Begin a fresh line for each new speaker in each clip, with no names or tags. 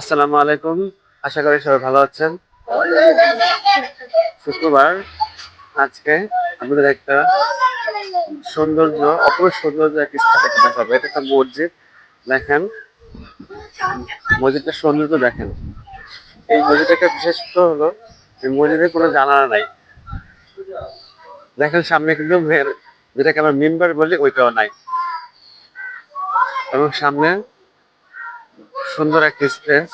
আসসালামু আলাইকুম। আশা করি সবাই ভালো আছেন। শুক্রবার। আজকে আমাদের একটা সৌন্দর্য, অপূর্ব সৌন্দর্য একটা স্থাপত্য দেখাবো। এটা একটা মসজিদ। দেখেন মসজিদটা সৌন্দর্য দেখেন। এই মসজিদের একটা বিশেষত্ব হলো, এই মসজিদের কোনো জানালা নাই। দেখেন, সামনে কিন্তু যেটাকে আমরা মেম্বার বলি, ওইটাও নাই। এবং সামনে সুন্দর একটা স্পেস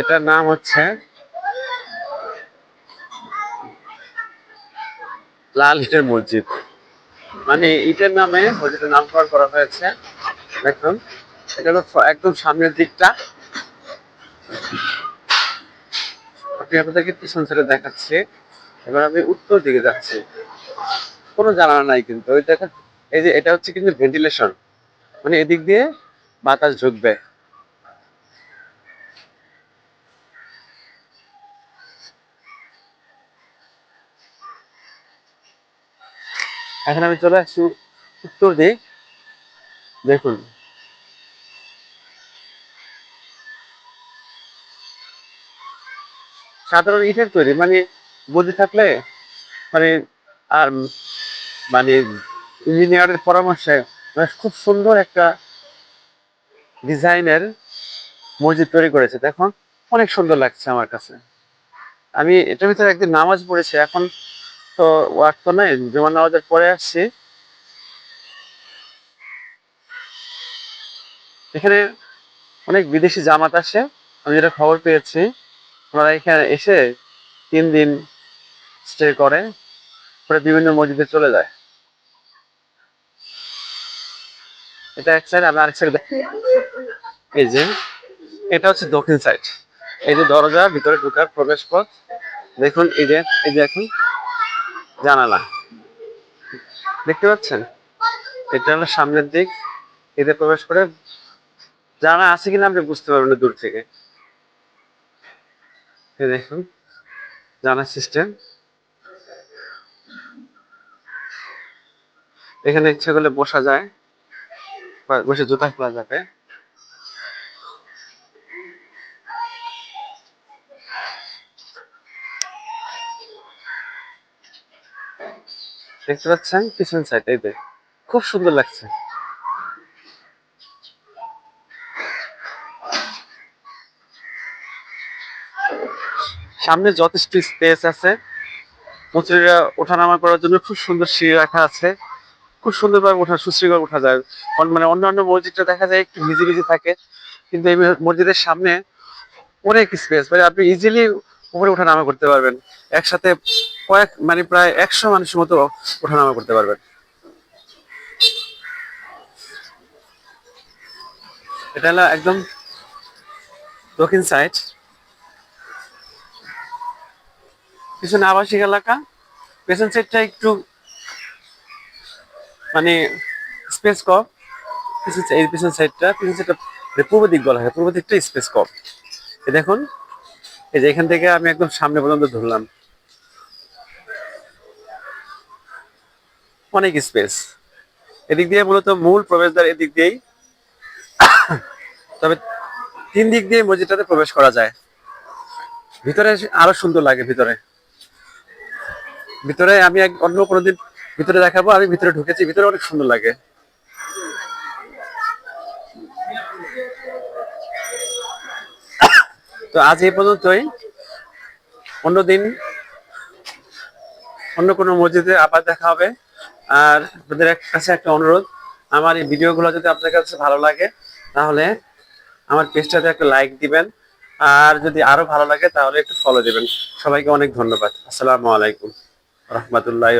এটার নাম হচ্ছে লাল ইটের মসজিদ। মানে ইটের নামে মসজিদের নামকরণ করা হয়েছে। দেখুন, এটা হলো একদম সামনের দিকটা। আপনি আপনাদেরকে পিছন ছেড়ে দেখাচ্ছি। এবার আমি উত্তর দিকে যাচ্ছি। কোনো জানালা নাই কিন্তু। ওই দেখা এই যে এটা হচ্ছে কিন্তু ভেন্টিলেশন মানে এদিক দিয়ে বাতাস ঢুকবে। এখন আমি চলে আসছি উত্তর দিক। দেখুন। সাধারণ ইটের তৈরি মানে বুঝে থাকলে মানে আর মানে ইঞ্জিনিয়ারের পরামর্শে খুব সুন্দর একটা ডিজাইনের মসজিদ তৈরি করেছে। দেখুন, অনেক সুন্দর লাগছে আমার কাছে। আমি এটার ভিতরে একদিন নামাজ পড়েছি, এখন তো ওয়াক তো নাই জুমার নামাজের পরে আসছি। এখানে অনেক বিদেশি জামাত আসে, আমি যেটা খবর পেয়েছি, ওনারা এখানে এসে তিন দিন স্টে করে, পরে বিভিন্ন মসজিদে চলে যায়। এটা এক সাইড আমি আরেক সাইড এই যে, এটা হচ্ছে দক্ষিণ সাইড এই যে দরজা, ভিতরে ঢোকার প্রবেশ পথ দেখুন, এই যে এই যে এখন। জানালা। দেখতে পাচ্ছেন? এটা হলো সামনের দিক এতে প্রবেশ করে জানা আছে কিনা আপনি বুঝতে পারবেন দূর থেকে। দেখুন জানার সিস্টেম। এখানে ইচ্ছে করলে বসা যায় বসে জুতা খোলা যাবে। দেখতে পাচ্ছেন, পিছন সাইড এই খুব সুন্দর লাগছে। সামনে যথেষ্ট স্পেস আছে। মুচুরিরা ওঠানামা করার জন্য খুব সুন্দর সিঁড়ি রাখা আছে। খুব সুন্দরভাবে ওঠা সুশৃঙ্খল ওঠা যায়। মানে অন্যান্য মসজিদটা দেখা যায় একটু ভিজি ভিজি থাকে। কিন্তু এই মসজিদের সামনে অনেক স্পেস মানে আপনি ইজিলি উপরে ওঠানামা করতে পারবেন। একসাথে কয়েক মানে প্রায় একশো মানুষের মতো ওঠানামা করতে পারবেন। এটা হলো একদম দক্ষিণ সাইড পিছনে আবাসিক এলাকা। পেছন সাইডটা একটু মানে স্পেস কম। পিছন এই পিছন সাইডটা পিছন সাইডটা পূর্ব দিক বলা হয়। পূর্ব দিকটা স্পেস কপ দেখুন এই যে এখান থেকে আমি একদম সামনে পর্যন্ত ধরলাম। অনেক স্পেস এদিক দিয়ে মূলত মূল প্রবেশদ্বার এদিক দিয়েই। তবে তিন দিক দিয়ে মসজিদটাতে প্রবেশ করা যায়। ভিতরে আরও সুন্দর লাগে ভিতরে। ভিতরে আমি অন্য কোনোদিন ভিতরে দেখাবো, আমি ভিতরে ঢুকেছি, ভিতরে অনেক সুন্দর লাগে। তো আজ এই পর্যন্তই। অন্য দিন অন্য কোনো মসজিদে আবার দেখা হবে। আর আপনাদের কাছে একটা অনুরোধ, আমার এই ভিডিওগুলো যদি আপনাদের কাছে ভালো লাগে, তাহলে আমার পেজটাতে একটা লাইক দিবেন। আর যদি আরও ভালো লাগে, তাহলে একটু ফলো দিবেন। সবাইকে অনেক ধন্যবাদ। আসসালামু আলাইকুম। রহমতুল্লাহ